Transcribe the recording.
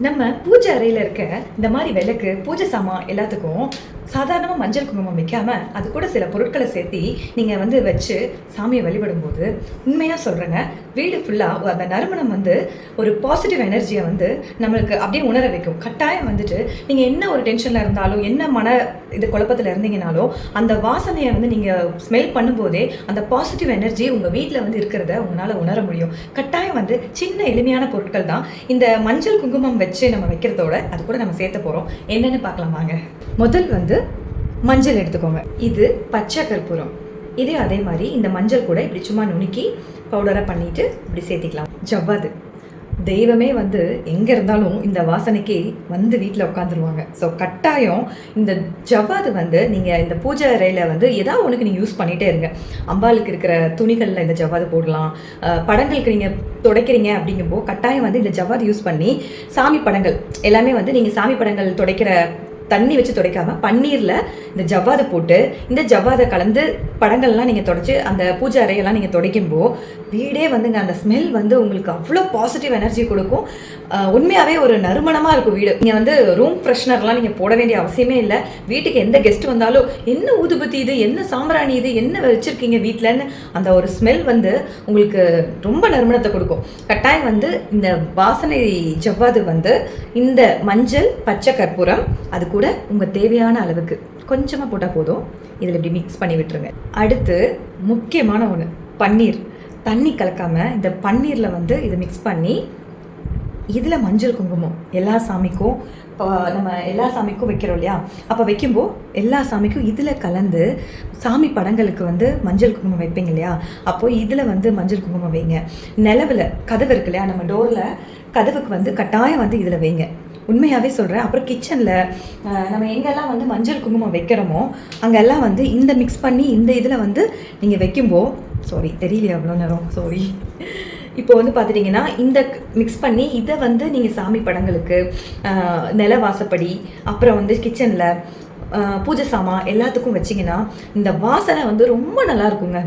நம்ம பூஜை அறையில் இருக்க இந்த மாதிரி விளக்கு பூஜை சாமான் எல்லாத்துக்கும் சாதாரணமாக மஞ்சள் குங்குமம் வைக்காமல் அது கூட சில பொருட்களை சேர்த்தி நீங்கள் வந்து வச்சு சாமியை வழிபடும்போது உண்மையாக சொல்கிறேங்க வீடு ஃபுல்லாக அந்த நறுமணம் வந்து ஒரு பாசிட்டிவ் எனர்ஜியை வந்து நம்மளுக்கு அப்படியே உணர வைக்கும். கட்டாயம் வந்துட்டு நீங்கள் என்ன ஒரு டென்ஷனில் இருந்தாலும் என்ன மன இது குழப்பத்தில் இருந்தீங்கனாலும் அந்த வாசனையை வந்து நீங்கள் ஸ்மெல் பண்ணும்போதே அந்த பாசிட்டிவ் எனர்ஜி உங்கள் வீட்டில் வந்து இருக்கிறத உங்களால் உணர முடியும். கட்டாயம் வந்து சின்ன எளிமையான பொருட்கள் தான். இந்த மஞ்சள் குங்குமம் வச்சு நம்ம வைக்கிறதோட அது கூட நம்ம சேர்த்த போகிறோம் என்னென்னு பார்க்கலாமாங்க முதல் வந்து மஞ்சள் எடுத்துக்கோங்க. இது பச்சை கற்பூரம். இதே அதே மாதிரி இந்த மஞ்சள் கூட இப்படி சும்மா நுணுக்கி பவுடராக பண்ணிட்டு இப்படி சேர்த்திக்கலாம். ஜவ்வாது. தெய்வமே வந்து எங்கே இருந்தாலும் இந்த வாசனைக்கு வந்து வீட்டில் உட்காந்துருவாங்க ஸோ கட்டாயம் இந்த ஜவ்வாது வந்து நீங்கள் இந்த பூஜை அறையில் வந்து ஏதாவது ஒன்றுக்கு நீங்கள் யூஸ் பண்ணிகிட்டே இருங்க. அம்பாளுக்கு இருக்கிற துணிகளில் இந்த ஜவ்வாது போடலாம். படங்களுக்கு நீங்கள் துடைக்கிறீங்க அப்படிங்கும்போது கட்டாயம் வந்து இந்த ஜவ்வாது யூஸ் பண்ணி சாமி படங்கள் எல்லாமே வந்து நீங்கள் சாமி படங்கள் துடைக்கிற தண்ணி வச்சு துடைக்காம பன்னீரில் இந்த ஜவ்வாதை போட்டு இந்த ஜவ்வாதை கலந்து படங்கள்லாம் நீங்கள் தொடச்சி அந்த பூஜை அறையெல்லாம் நீங்கள் துடைக்கும்போ வீடே வந்துங்க அந்த ஸ்மெல் வந்து உங்களுக்கு அவ்வளோ பாசிட்டிவ் எனர்ஜி கொடுக்கும். உண்மையாகவே ஒரு நறுமணமாக இருக்கும் வீடு. நீங்கள் வந்து ரூம் ஃப்ரெஷ்னர்லாம் நீங்கள் போட வேண்டிய அவசியமே இல்லை. வீட்டுக்கு எந்த கெஸ்ட் வந்தாலும் என்ன ஊதுபத்தி இது? என்ன சாம்பிராணி இது? என்ன வச்சுருக்கீங்க வீட்டிலன்னு அந்த ஒரு ஸ்மெல் வந்து உங்களுக்கு ரொம்ப நறுமணத்தை கொடுக்கும். கட்டாயம் வந்து இந்த வாசனை ஜவ்வாது வந்து இந்த மஞ்சள் பச்சை கற்பூரம் அதுக்கு கூட உங்கள் தேவையான அளவுக்கு கொஞ்சமாக போட்டால் போதும். இதில் இப்படி மிக்ஸ் பண்ணி விட்டுருங்க. அடுத்து முக்கியமான ஒன்று பன்னீர். தண்ணி கலக்காமல் இந்த பன்னீரில் வந்து இதை மிக்ஸ் பண்ணி இதில் மஞ்சள் குங்குமம் எல்லா சாமிக்கும் இப்போ நம்ம எல்லா சாமிக்கும் வைக்கிறோம் இல்லையா? அப்போ வைக்கும்போது எல்லா சாமிக்கும் இதில் கலந்து சாமி படங்களுக்கு வந்து மஞ்சள் குங்குமம் வைப்பீங்க இல்லையா? அப்போது இதில் வந்து மஞ்சள் குங்குமம் வைங்க. நிலவில் கதவு இருக்கு இல்லையா? நம்ம டோரில் கதவுக்கு வந்து கட்டாயம் வந்து இதில் வைங்க. உண்மையாகவே சொல்கிறேன் அப்புறம் கிச்சனில் நம்ம எங்கெல்லாம் வந்து மஞ்சள் குங்குமம் வைக்கிறோமோ அங்கெல்லாம் வந்து இந்த மிக்ஸ் பண்ணி இந்த இதில் வந்து நீங்கள் வைக்கும்போ சாரி தெரியலையா அவ்வளோ நேரம் சாரி இப்போ வந்து பார்த்துட்டிங்கன்னா இந்த மிக்ஸ் பண்ணி இதை வந்து நீங்கள் சாமி படங்களுக்கு நில வாசப்படி அப்புறம் வந்து கிச்சனில் பூஜை சாமான் எல்லாத்துக்கும் வச்சிங்கன்னா இந்த வாசனை வந்து ரொம்ப நல்லா இருக்குங்க.